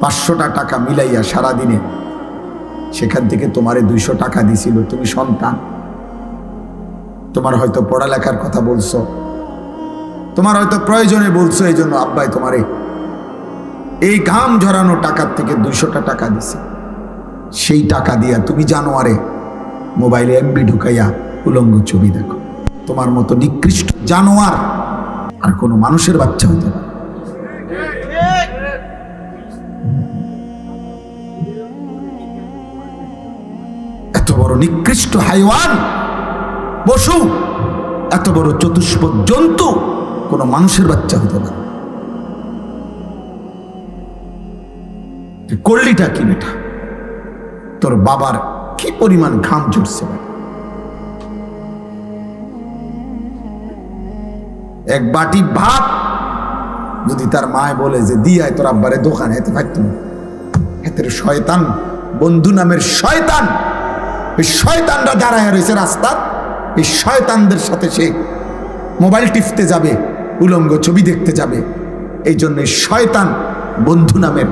পাঁচশোটা টাকা মিলাইয়া সারাদিনে সেখান থেকে তোমারে দুইশো টাকা দিছিল, তুমি সন্তান। তোমার হয়তো পড়ালেখার কথা বলছো। তোমার হয়তো প্রয়োজনে বলছো এই জন্য আব্বাই তোমারে এই ঘাম ঝরানো টাকার থেকে দুইশোটা টাকা দিছে। সেই টাকা দিয়া তুমি জানোয়ারে মোবাইলে এমবি ঢুকাইয়া উলঙ্গ ছবি দেখো। তোমার মতো নিকৃষ্ট জানোয়ার আর কোনো মানুষের বাচ্চা হতে পারে নিকৃষ্ট হাইওয়ান। পশু এত বড় চতুষ্প জন্তু, কোনো মানুষের বাচ্চা হতে পারে। করলিটা কি বেটা? তোর বাবার কি পরিমাণ ঘাম ঝরছে এক বাটি ভাত, যদি তার মায় বলে যে দিয়ায় তোর আব্বারে দোকানে পারত না। এতের শয়তান, বন্ধু নামের শয়তান। এই শয়তানরা দাঁড়ায় রয়েছে রাস্তা এই শয়তানদের সাথে সে মোবাইল টিপতে যাবে, উলঙ্গ ছবি দেখতে যাবে। এই জন্য শয়তান বন্ধু নামের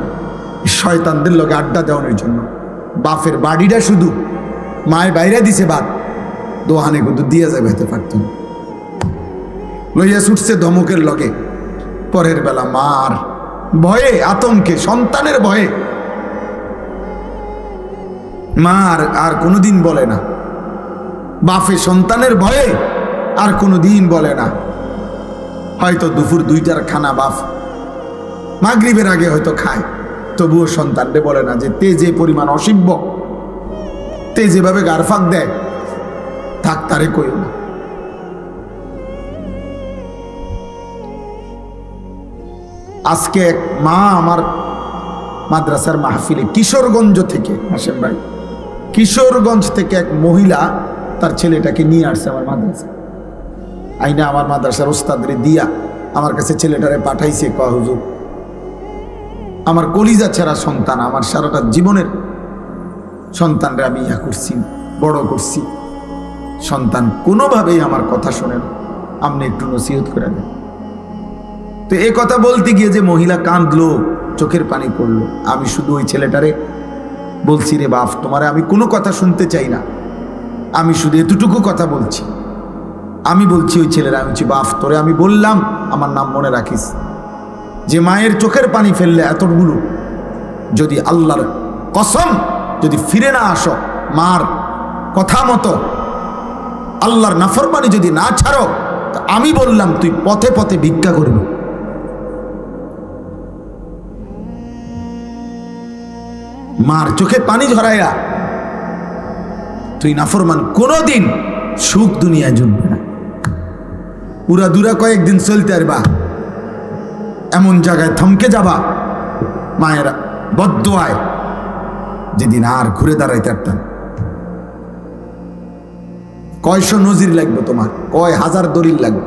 শয়তানদের লোকে আড্ডা দেওয়ানোর জন্য। বাপের বাড়িটা শুধু মায়ের বাইরে দিছে বাদ, দোহানে কিন্তু দিয়ে যাবে হতে পারত লইয়া ছুটছে ধমকের লগে। পরের বেলা মার ভয়ে, আতঙ্কে, সন্তানের ভয়ে মা আর আর কোনোদিন বলে না। বাপে সন্তানের ভয়ে আর কোনোদিন বলে না। হয়তো দুপুর দুইটার খানা বাপ মাগরিবের আগে হয়তো খায়, তবুও সন্তানরে বলে না যে তে যে পরিমাণ অসিব্য তে যেভাবে গারফাক দেয়, থাক তারে কইও না। আজকে এক মা আমার মাদ্রাসার মাহফিলে কিশোরগঞ্জ থেকে, হাসেম ভাই কিশোরগঞ্জ থেকে এক মহিলা তার ছেলেটাকে নিয়ে আসছে আমার মাদ্রাসা আইনা আমার মাদ্রাসার ওস্তাদরে দিয়া আমার কাছে ছেলেটারে পাঠাইছে, কয়া, হুজুর, আমার কলিজা ছাড়া সন্তান, আমার সারাটা জীবনের সন্তানরে আমি ইয়া করছি, বড় করছি। সন্তান কোনোভাবেই আমার কথা শোনেন আপনি একটু নসিহত করে দেন। তো এ কথা বলতে গিয়ে যে মহিলা কাঁদলো, চোখের পানি পড়ল, আমি শুধু ওই ছেলেটারে বলছি রে বাপ, তোমারে আমি কোনো কথা শুনতে চাই না। আমি শুধু এতটুকু কথা বলছি। আমি বলছি ওই ছেলেরা, আমি বলছি, বাপ, তোরে আমি বললাম, আমার নাম মনে রাখিস। যে মায়ের চোখের পানি ফেললে এতগুলো, যদি আল্লাহর কসম যদি ফিরে না আসো, মার কথা মতো, আল্লাহর নাফরমানি যদি না ছাড়ো আমি বললাম, তুই পথে পথে ভিক্ষা করবি। মার চোখে পানি ঝরাইয়া। তুই নাফরমান কোনোদিন সুখ দুনিয়ায় জুটবে না। পুরা দুরা কয়েকদিন চলতে পারবা এমন জায়গায় থমকে যাবা, মায়ের বদ্ধয়ায় যেদিন আর ঘুরে দাঁড়াইতে পারতাম কয়শো নজির লাগবে তোমার, কয় হাজার দলিল লাগবে।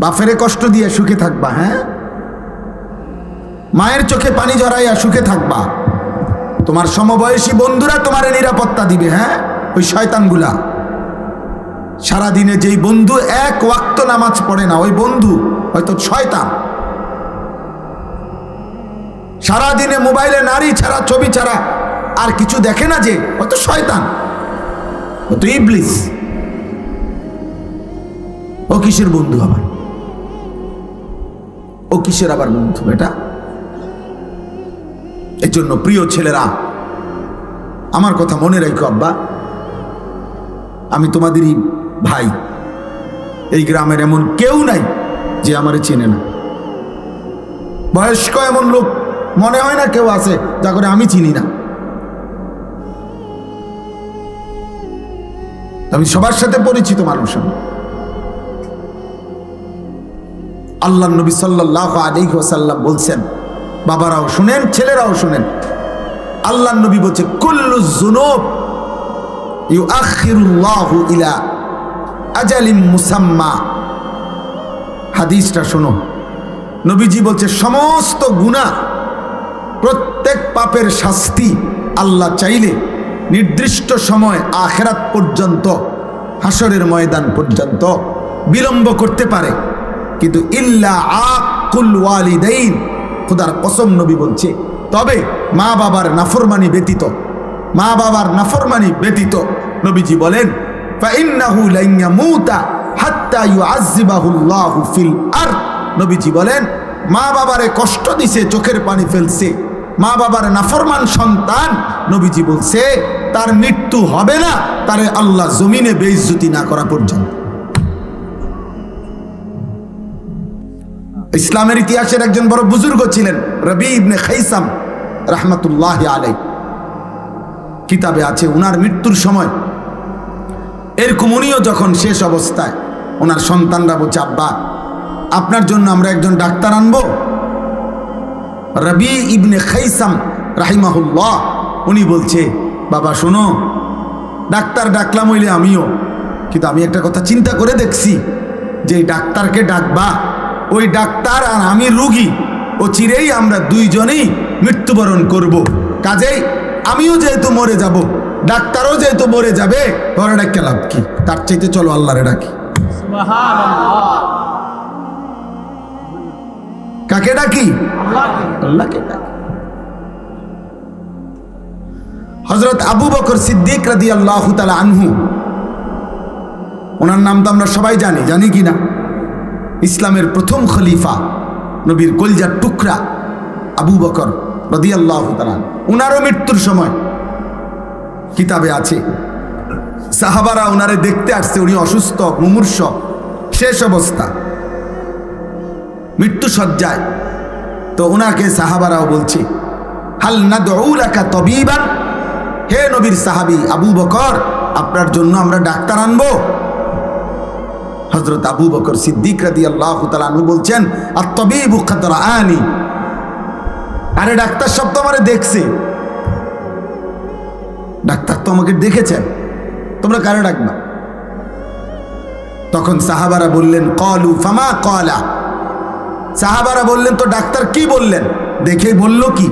বাফেরে কষ্ট দিয়ে সুখে থাকবা হ্যাঁ? মায়ের চোখে পানি জড়াইয়া সুখে থাকবা। তোমার সমবয়সী বন্ধুরা তোমার নিরাপত্তা দিবে হ্যাঁ? ওই শয়তানগুলা। সারাদিনে যেই বন্ধু এক ওয়াক্ত নামাজ পড়ে না, ওই বন্ধু হয়তো শয়তান। সারাদিনে মোবাইলে নারী ছাড়া, ছবি ছাড়া আর কিছু দেখে না যে, হয়তো শয়তান। হয়তো ইবলিস। ও কিসের বন্ধু আবার? ও কিসের আবার বন্ধু এটা এর জন্য প্রিয় ছেলেরা, আমার কথা মনে রাখো আব্বা। আমি তোমাদেরই ভাই। এই গ্রামের এমন কেউ নাই যে আমারে চেনে না। বয়স্ক এমন লোক মনে হয় না কেউ আছে যা করে আমি চিনি না। আমি সবার সাথে পরিচিত মানুষ আমি। আল্লাহ নবী সাল্লাহ আলী ওসাল্লাম বলছেন বাবারাও শুনেন, ছেলেরাও শুনেন। আল্লাহ নবী বলছে, কুল্লু ইউ ইলা মুসাম্মা। হাদিসটা শোনো। নবীজি বলছে, সমস্ত গুণা প্রত্যেক পাপের শাস্তি আল্লাহ চাইলে নির্দিষ্ট সময় আখেরাত পর্যন্ত হাসরের ময়দান পর্যন্ত বিলম্ব করতে পারে। কিন্তু ইল্লা আকুল ওয়ালিদাইন খুদার কসম নবী বলছে, তবে মা বাবার নাফরমানি ব্যতীত, মা বাবার নাফরমানি ব্যতীত নবীজি বলেন নবীজি বলেন, মা বাবারে কষ্ট দিছে, চোখের পানি ফেলছে। মা বাবার নাফরমান সন্তান, নবীজি বলছে, তার মৃত্যু হবে না, তারে আল্লাহ জমিনে বেইজ্জতি না করা পর্যন্ত। ইসলামের ইতিহাসের একজন বড় বুজুর্গ ছিলেন রবি ইবনে খাইসাম রহমতুল্লাহ আলাই কিতাবে আছে ওনার মৃত্যুর সময়। এরকম উনিও যখন শেষ অবস্থায় ওনার সন্তানরা বলছে, আব্বা, আপনার জন্য আমরা একজন ডাক্তার আনব। রবি ইবনে খাইসাম রাহিমাহুল্লাহ, উনি বলছে, বাবা, শোনো, ডাক্তার ডাকলাম হইলে আমিও, কিন্তু আমি একটা কথা চিন্তা করে দেখছি যে ডাক্তারকে ডাকবা ওই ডাক্তার আর আমি রুগী ও চিরেই আমরা দুইজনেই মৃত্যুবরণ করব। কাজেই আমিও যেহেতু মরে যাব, ডাক্তারও যেহেতু মরে যাবে ঘরে ডাক্কে লাভ কি? তার চাইতে চলো আল্লাহরে ডাকি। কাকে ডাকি? আল্লাহকে ডাকি। হজরত আবু বকর সিদ্দিক রাদি আল্লাহ আনহু, ওনার নাম তো আমরা সবাই জানি জানি কি না? ইসলামের প্রথম খলিফা, নবীর কলজার টুকরা আবু বকর রদি আল্লাহ উনারও মৃত্যুর সময় কিতাবে আছে। সাহাবারা ওনারে দেখতে আসছে, উনি অসুস্থ, মুমূর্ষ, শেষ অবস্থা। মৃত্যু সজ্জায় তো ওনাকে সাহাবারাও বলছে, হাল না তবিবান? হে নবীর সাহাবি, আবু বকর, আপনার জন্য আমরা ডাক্তার আনব। হজরত আবু বকর সিদ্দিক রাদি আল্লাহ তালু বলছেন আর খাতরা আনি আরে ডাক্তার সব তো আমারে দেখছে। ডাক্তার তো আমাকে দেখেছেন। তোমরা কারে ডাকবা? তখন সাহাবারা বললেন, কলু, ফামা কলা? সাহাবারা বললেন, তো ডাক্তার কি বললেন? দেখে বলল কি?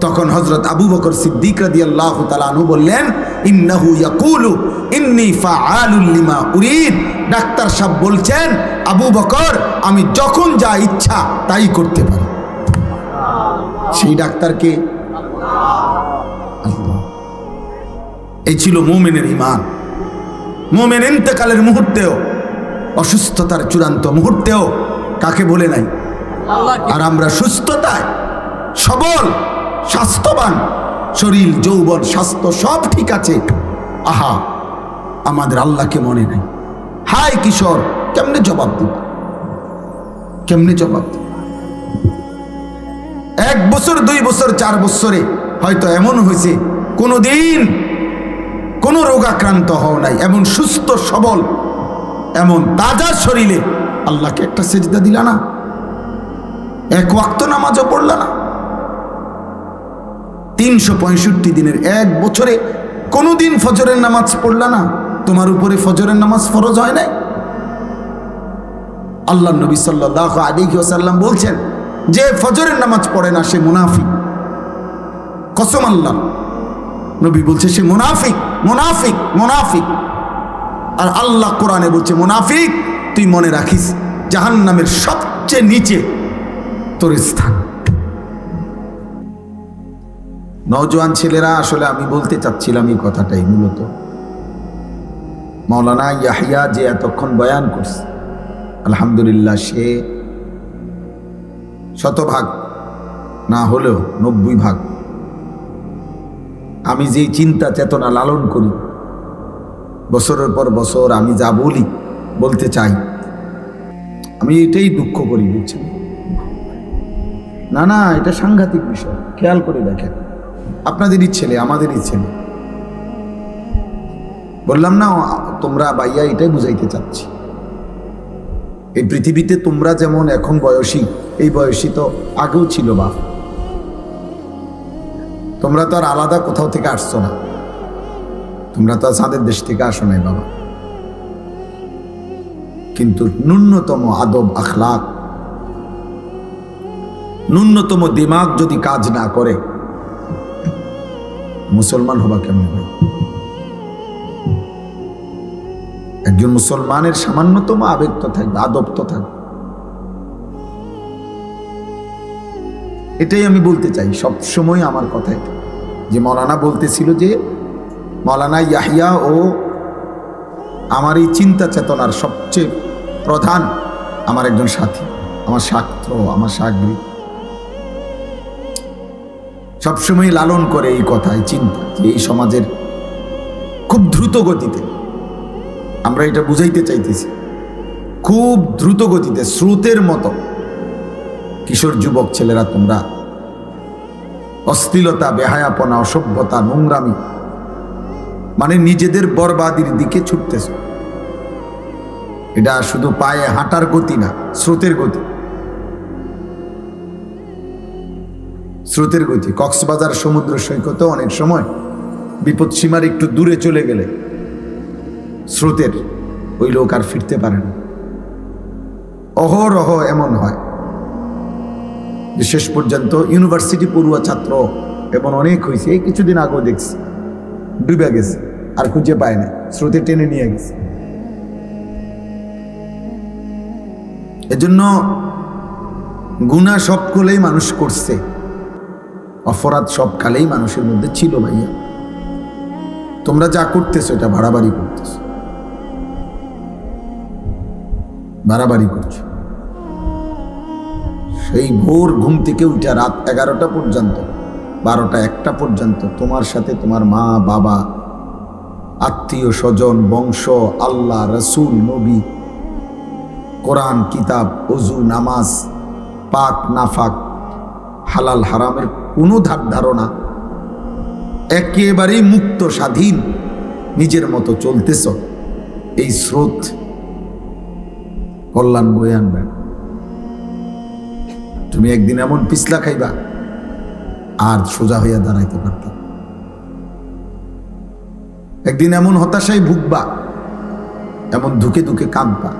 তখন হজরত আবু বকর সিদ্দিক রাদি আল্লাহ তালু বললেন, ইন্নাহু ইয়াকুলু। ইন্নি উরিদ। ডাক্তার সাহেব বলছেন আবু বকর আমি যখন যা ইচ্ছা তাই করতে পারি। সেই ডাক্তারকে এই ছিল মোমেনের ইমান মোমেন ইন্তেকালের মুহূর্তেও অসুস্থতার চূড়ান্ত মুহূর্তেও কাকে বলে নাই? আর আমরা সুস্থতায় সবল স্বাস্থ্যবান শরীর যৌবন স্বাস্থ্য সব ঠিক আছে। আহা আমাদের আল্লাহকে মনে নাই। হাই কিশোর, কেমনে জবাব দিব? কেমনে জবাব দিব? এক বছর, দুই বছর, চার বছরে হয়তো এমন হয়েছে, কোনোদিন কোনো রোগাক্রান্ত হও নাই, এমন সুস্থ, সবল, এমন তাজা শরীরে আল্লাহকে একটা সেজদা দিলা না? এক ওয়াক্ত নামাজও পড়লা না? তিনশো পঁয়ষট্টি দিনের এক বছরে কোনোদিন ফজরের নামাজ পড়লা না? তোমার উপরে ফজরের নামাজ ফরজ হয় নাই? আল্লাহ নবী সাল্লাহ আলী ওসাল্লাম বলছেন, যে ফজরের নামাজ পড়ে না, সে মুনাফি কসম আল্লাহ। নবী বলছে, সে মুনাফিক মুনাফিক মুনাফিক। আর আল্লাহ কোরআনে বলছে, মুনাফিক, তুই মনে রাখিস, জাহান্নামের সবচেয়ে নিচে তোর স্থান। নওজোয়ান ছেলেরা, আসলে আমি বলতে চাচ্ছিলাম এই কথাটাই মূলত। মৌলানা ইয়াহিয়া যে এতক্ষণ বয়ান করছে, আলহামদুলিল্লাহ সে শতভাগ না হলেও নব্বই ভাগ। আমি যে চিন্তা চেতনা লালন করি, বছরের পর বছর আমি যা বলি, বলতে চাই, আমি এটাই দুঃখ করি, বুঝছেন? না না, এটা সাংঘাতিক বিষয়, খেয়াল করে দেখেন। আপনাদেরই ছেলে আমাদেরই ছেলে বললাম, না, তোমরা বাইয়া এটাই বুঝাইতে চাচ্ছি। এই পৃথিবীতে তোমরা যেমন এখন বয়সী, এই বয়সী তো আগেও ছিল বা তোমরা তো আর আলাদা কোথাও থেকে আসছো না। তোমরা তো আর চাঁদের দেশ থেকে আসো নাই বাবা। কিন্তু ন্যূনতম আদব, আখলাক, ন্যূনতম দিমাগ যদি কাজ না করে, মুসলমান হবা কেমন ভাই? একজন মুসলমানের সামান্যতম আবেগ তো থাকবে আদব তো থাকবে। এটাই আমি বলতে চাই, সব সময় আমার কথা এটা। যে মৌলানা বলতেছিল যে, মৌলানা ইয়াহিয়া ও আমার এই চিন্তা চেতনার সবচেয়ে প্রধান আমার একজন সাথী, আমার ছাত্র আমার সাগরি। সবসময় লালন করে এই কথা, এই চিন্তা যে এই সমাজের খুব দ্রুত গতিতে আমরা এটা বুঝাইতে চাইতেছি। খুব দ্রুত গতিতে, স্রোতের মতো। কিশোর যুবক ছেলেরা, তোমরা অশ্লীলতা, বেহায়াপনা, অসভ্যতা, নোংরামি মানে নিজেদের বরবাদির দিকে ছুটতেছ। এটা শুধু পায়ে হাঁটার গতি না, স্রোতের গতি। স্রোতের গতি। কক্সবাজার সমুদ্র সৈকতে অনেক সময় বিপদ সীমার একটু দূরে চলে গেলে স্রোতের ওই লোক আর ফিরতে পারে না। অহরহ এমন হয় যে শেষ পর্যন্ত ইউনিভার্সিটি পড়ুয়া ছাত্র এমন অনেক হয়েছে, এই কিছুদিন আগেও দেখছি। ডুবে গেছে, আর খুঁজে পায় না, স্রোতে টেনে নিয়ে গেছে। এজন্য গুণা সব কলেই মানুষ করছে, অপরাধ সব কালেই মানুষের মধ্যে ছিল ভাইয়া। তোমরা যা করতেছো, এটা বাড়াবাড়ি করতেছো। বাড়াবাড়ি করছ। সেই ভোর ঘুম থেকে উঠে রাত এগারোটা পর্যন্ত, বারোটা একটা পর্যন্ত তোমার সাথে তোমার মা, বাবা, আত্মীয়, স্বজন, বংশ, আল্লাহ, রসুল, নবী, কোরআন, কিতাব অজু নামাজ, পাক, নাফাক, হালাল, হারামের কোনো ধার ধারণা, একেবারেই মুক্ত, স্বাধীন, নিজের মতো চলতেছ। এই স্রোত কল্যাণ বয়ে আনবে। তুমি একদিন এমন পিছলা খাইবা, আর সোজা হইয়া দাঁড়াইতে পারতাম একদিন এমন হতাশায় ভুগবা, এমন ধুকে ধুকে কাঁদবা।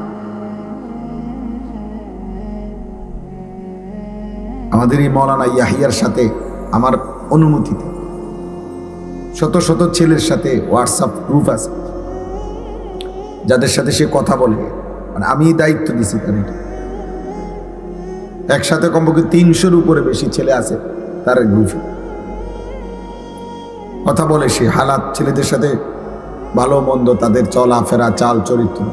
আমাদের এই মৌলানা ইয়াহিয়ার সাথে আমার অনুমতিতে, শত শত ছেলের সাথে হোয়াটসঅ্যাপ গ্রুপ আছে, যাদের সাথে সে কথা বলে। মানে আমি দায়িত্ব দিছি তার এটা একসাথে কমপক্ষে তিনশোর উপরে বেশি ছেলে আছে তার গ্রুপে কথা বলে সে হালাত ছেলেদের সাথে ভালো মন্দ তাদের চলাফেরা, চাল চরিত্র।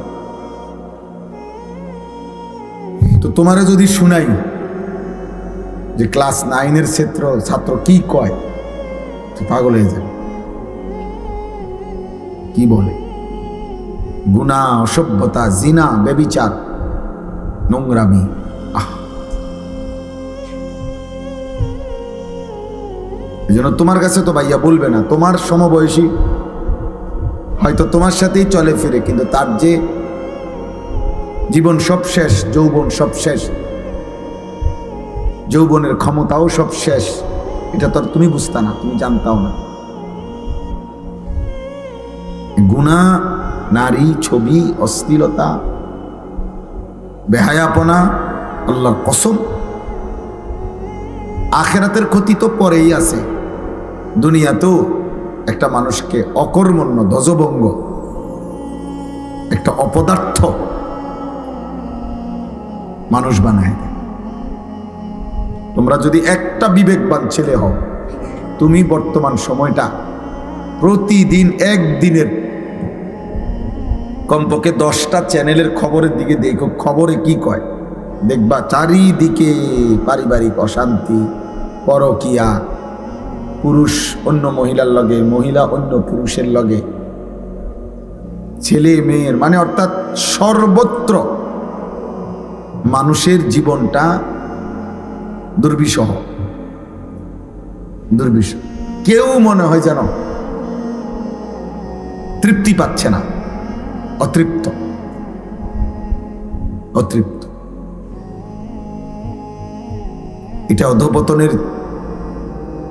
তো তোমারে যদি শুনাই যে ক্লাস নাইনের ক্ষেত্র ছাত্র কি কয় পাগল হয়ে যাবে। কি বলে? গুণা, অসভ্যতা, জিনা বেবিচার নোংরামি, আহ। এই জন্য তোমার কাছে তো ভাইয়া বলবে না, তোমার সমবয়সী হয়তো তোমার সাথেই চলে ফিরে, কিন্তু তার যে জীবন সব শেষ, যৌবন সব শেষ, যৌবনের ক্ষমতাও সব শেষ, এটা তো তুমি বুঝতা না, তুমি জানতাও না। গুণা নারী ছবি, অশ্লীলতা, বেহায়াপনা, আল্লাহর কসম। আখেরাতের ক্ষতি তো পরেই আছে। দুনিয়াতেও একটা মানুষকে অকর্মণ্য, ধ্বজভঙ্গ, একটা অপদার্থ মানুষ বানায় তোমরা যদি একটা বিবেকবান ছেলে হও, তুমি বর্তমান সময়টা প্রতিদিন একদিনের কমপক্ষে দশটা চ্যানেলের খবরের দিকে দেখো, খবরে কি কয়? দেখবা চারিদিকে পারিবারিক অশান্তি, পরকিয়া, পুরুষ অন্য মহিলার লগে, মহিলা অন্য পুরুষের লগে, ছেলে মেয়ের মানে অর্থাৎ সর্বত্র মানুষের জীবনটা দুর্বিষহ। দুর্বিষহ। কেউ মনে হয় যেন তৃপ্তি পাচ্ছে না। অতৃপ্ত। অতৃপ্ত। এটা অধপতনের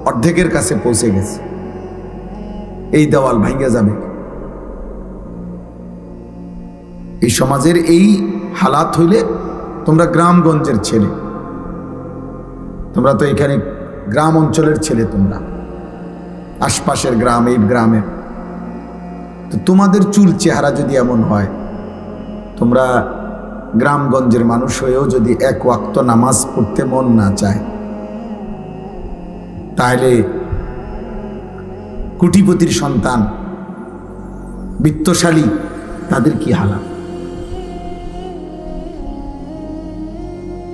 অর্ধেকের কাছে পৌঁছে গেছে। এই দেওয়াল ভাঙ্গা যাবে। এই সমাজের এই হালাত হইলে তোমরা গ্রামগঞ্জের ছেলে। তোমরা তো এখানে গ্রাম অঞ্চলের ছেলে তোমরা। আশপাশের গ্রাম, এই গ্রামের। তো তোমাদের চুল চেহারা যদি এমন হয়, তোমরা গ্রামগঞ্জের মানুষ হয়েও যদি এক ওয়াক্ত নামাজ পড়তে মন না চায়, তাহলে কুটিপতির সন্তান, বিত্তশালী, তাদের কি হালাত?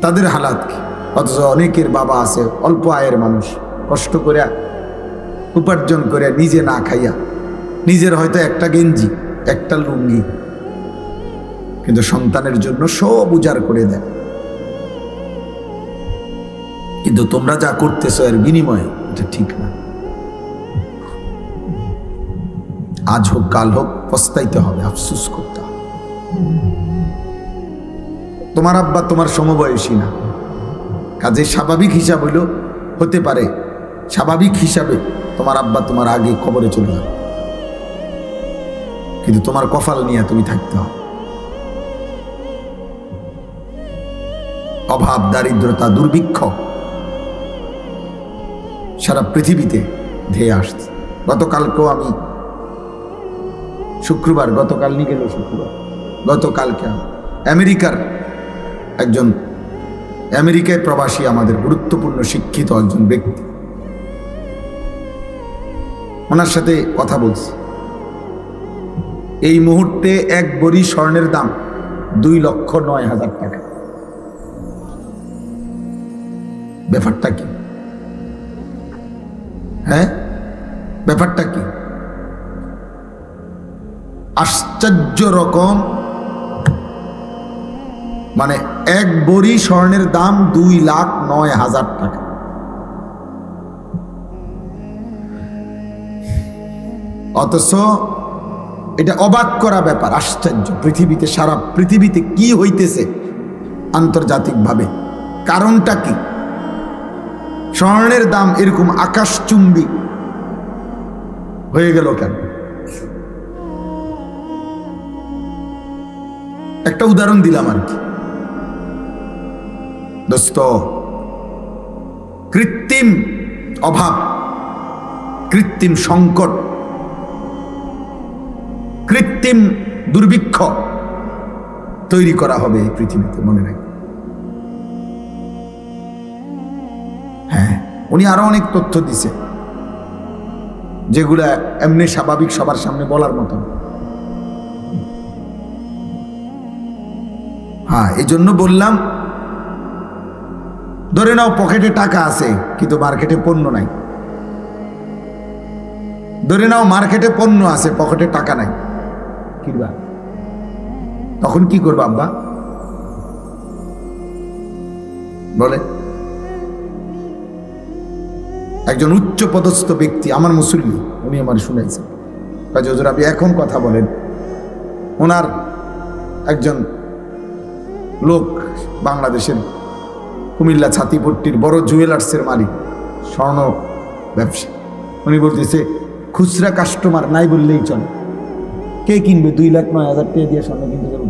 তাদের হালাত কি? অথচ অনেকের বাবা আছে, অল্প আয়ের মানুষ, কষ্ট করে উপার্জন করে নিজে না খাইয়া নিজের হয়তো একটা গেঞ্জি, একটা লুঙ্গি। কিন্তু সন্তানের জন্য সব উজাড় করে দেয়। কিন্তু তোমরা যা করতেছো এর বিনিময়ে এটা ঠিক না। আজ হোক, কাল হোক, পস্তাইতে হবে, আফসুস করতে হবে। তোমার আব্বা তোমার সমবয়সী না। কাজে স্বাভাবিক হিসাব হইল হতে পারে। স্বাভাবিক হিসাবে তোমার আব্বা তোমার আগে খবরে চলে যাবে। কিন্তু তোমার কপাল নিয়ে তুমি থাকতে হবে। অভাব, দারিদ্রতা, দুর্ভিক্ষ সারা পৃথিবীতে ধেয়ে আসছে। গতকালকেও আমি শুক্রবার, গতকাল নিয়ে গেল শুক্রবার, গতকালকে আমি। আমেরিকার একজন, আমেরিকায় প্রবাসী, আমাদের গুরুত্বপূর্ণ, শিক্ষিত একজন ব্যক্তি, ওনার সাথে কথা বলছি। এই মুহূর্তে এক বড়ি স্বর্ণের দাম দুই লক্ষ নয় হাজার টাকা। ব্যাপারটা কি? হ্যাঁ? ব্যাপারটা কি? আশ্চর্য রকম। মানে এক বড়ি স্বর্ণের দাম দুই লাখ নয় হাজার টাকা। অথচ এটা অবাক করা ব্যাপার, আশ্চর্য। পৃথিবীতে, সারা পৃথিবীতে কি হইতেছে আন্তর্জাতিকভাবে? কারণটা কি? স্বর্ণের দাম এরকম আকাশচুম্বী হয়ে গেল কেন? একটা উদাহরণ দিলাম আর কি। দোস্ত, কৃত্রিম অভাব, কৃত্রিম সংকট কৃত্রিম দুর্ভিক্ষ তৈরি করা হবে এই পৃথিবীতে, মনে রাখি হ্যাঁ উনি আরও অনেক তথ্য দিছে, যেগুলা এমনি স্বাভাবিক সবার সামনে বলার মতো। হ্যাঁ এই জন্য বললাম, ধরে নাও পকেটে টাকা আছে, কিন্তু মার্কেটে পণ্য নাই। ধরে নাও মার্কেটে পণ্য আছে, পকেটে টাকা নাই। কিনবা তখন কি করব আব্বা? বলে, একজন উচ্চ পদস্থ ব্যক্তি, আমার মুসল্লি, উনি আমার শুনেছেন কাজে আপনি এখন কথা বলেন। ওনার একজন লোক বাংলাদেশের কুমিল্লা ছাতিপট্টির বড় জুয়েলার্সের মালিক, স্বর্ণ ব্যবসা। উনি বলতেছে, খুচরা কাস্টমার নাই বললেই চলে। কে কিনবে? দুই লাখ নয় হাজার টাকা দিয়ে স্বর্ণ কিনতে যাবে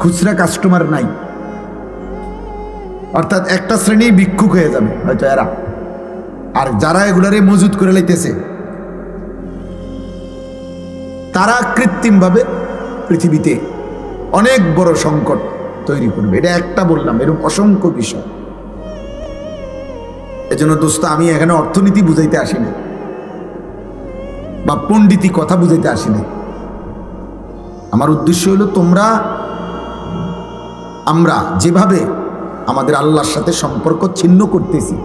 খুচরা কাস্টমার নাই। অর্থাৎ একটা শ্রেণি ভিক্ষুক হয়ে যাবে, হয়তো এরা। আর যারা এগুলারে মজুত করে লাইতেছে, তারা কৃত্রিমভাবে পৃথিবীতে অনেক বড় সংকট তৈরি করবে। এটা একটা বললাম এরকম অসংখ্য বিষয়। এজন্য দোস্ত, আমি এখানে অর্থনীতি বুঝাইতে আসি না বা পণ্ডিতি কথা বুঝাইতে আসি না আমার উদ্দেশ্য হলো তোমরা, আমরা যেভাবে আমাদের আল্লাহর সাথে সম্পর্ক ছিন্ন করতেছি,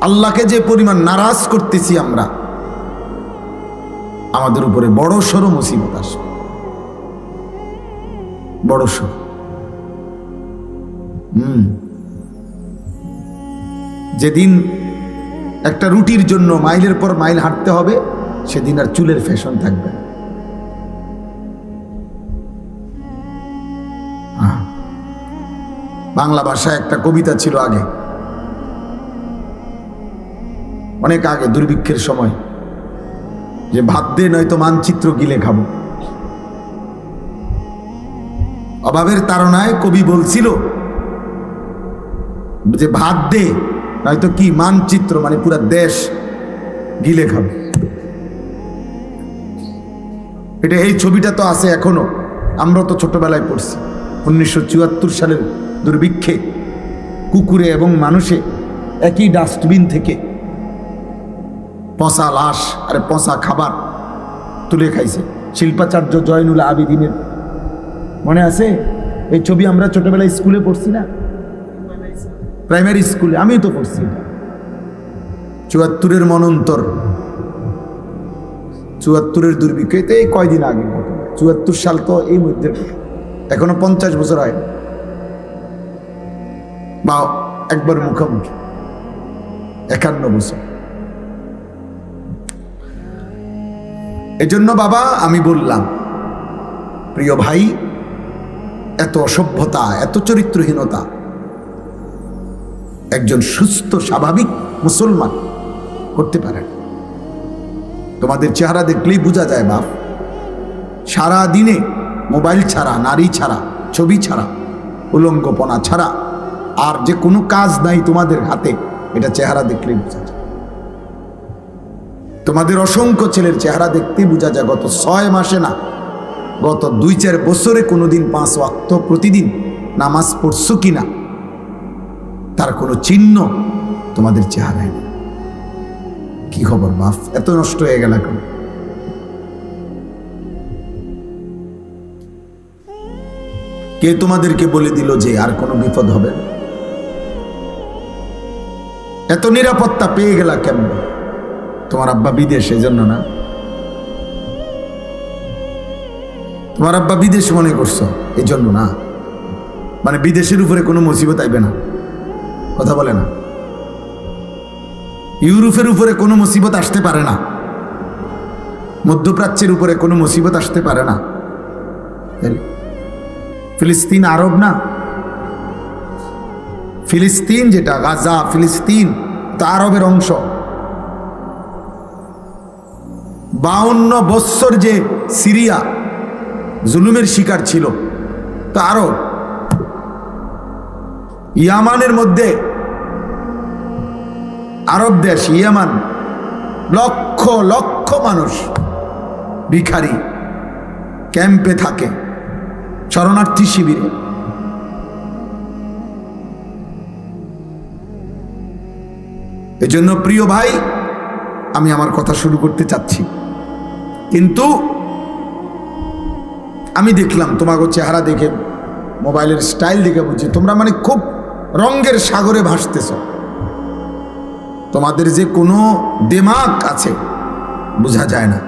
আল্লাহকে যে পরিমাণ নারাজ করতেছি আমরা, আমাদের উপরে বড় সড়ো মুসিবত আসবে। বড় সড়ো। হুম। যেদিন একটা রুটির জন্য মাইলের পর মাইল হাঁটতে হবে সেদিন আর চুলের ফ্যাশন থাকবে বাংলা ভাষায় একটা কবিতা ছিল আগে। অনেক আগে, দুর্ভিক্ষের সময়। যে ভাত দে নয়তো মানচিত্র গিলে খাব। অভাবের তাড়নায় কবি বলছিল যে ভাত দে, নয়তো কি মানচিত্র মানে পুরা দেশ গিলে খাবে। এটা এই ছবিটা তো আছে এখনও। আমরা তো ছোটবেলায় পড়ছি। উনিশশো চুয়াত্তর সালের দুর্ভিক্ষে কুকুরে এবং মানুষে একই ডাস্টবিন থেকে পচা লাশ আর পচা খাবার তুলে খাইছে। শিল্পাচার্য জয়নুল আবিদিনের। মনে আছে? এই ছবি আমরা ছোটবেলায় স্কুলে পড়ছি না? প্রাইমারি স্কুলে। আমিও তো পড়ছি। চুয়াত্তরের মনন্তর। চুয়াত্তরের দুর্ভিক্ষ এই কয়দিন আগে। চুয়াত্তর সাল তো এই মধ্যে এখনও পঞ্চাশ বছর হয়। বা একবার মুখোমুখি একান্ন বছর। এজন্য বাবা, আমি বললাম, প্রিয় ভাই, এত অসভ্যতা, এত চরিত্রহীনতা, একজন সুস্থ, স্বাভাবিক মুসলমান করতে পারে না। তোমাদের চেহারা দেখলেই বোঝা যায়, বাপ। সারা দিনে মোবাইল ছাড়া, নারী ছাড়া, ছবি ছাড়া, উলঙ্গপনা ছাড়া, আর যে কোনো কাজ নাই তোমাদের হাতে, এটা চেহারা দেখলেই বোঝা যায়। তোমাদের অসংখ্য ছেলের চেহারা দেখতেই বোঝা যায়, গত ছয় মাসে না, গত দুই চার বছরে কোনোদিন পাঁচ ওয়াক্ত প্রতিদিন নামাজ পড়ছো কিনা, তার কোনো চিহ্ন তোমাদের চেহারায় নেই। কি খবর বাপ এত নষ্ট হয়ে গেল এখন। কে তোমাদেরকে বলে দিল যে আর কোনো বিপদ হবে? না এত নিরাপত্তা পেয়ে গেলা কেমন? তোমার আব্বা বিদেশ জন্য না? তোমার আব্বা বিদেশ মনে করছ এই জন্য না? মানে বিদেশের উপরে কোনো মুসিবত আইবে না? কথা বলে না? ইউরোপের উপরে কোনো মুসিবত আসতে পারে না। মধ্যপ্রাচ্যের উপরে কোনো মুসিবত আসতে পারে না। ফিলিস্তিন আরব না। ফিলিস্তিন যেটা, গাজা, ফিলিস্তিন তা আরবের অংশ। বাউন্ন বৎসর যে সিরিয়া জুলুমের শিকার ছিল, তা আরব। ইয়ামানের মধ্যে আরব দেশ, ইয়ামান, লক্ষ লক্ষ মানুষ ভিখারি ক্যাম্পে থাকে, শরণার্থী শিবিরে। এজন্য প্রিয় ভাই, আমি আমার কথা শুরু করতে চাচ্ছি। কিন্তু আমি দেখলাম তোমাকে চেহারা দেখে, মোবাইলের স্টাইল দেখে বুঝছি তোমরা মানে খুব রঙ্গের সাগরে ভাসতেছ। তোমাদের যে কোনো দেমাক আছে বোঝা যায় না।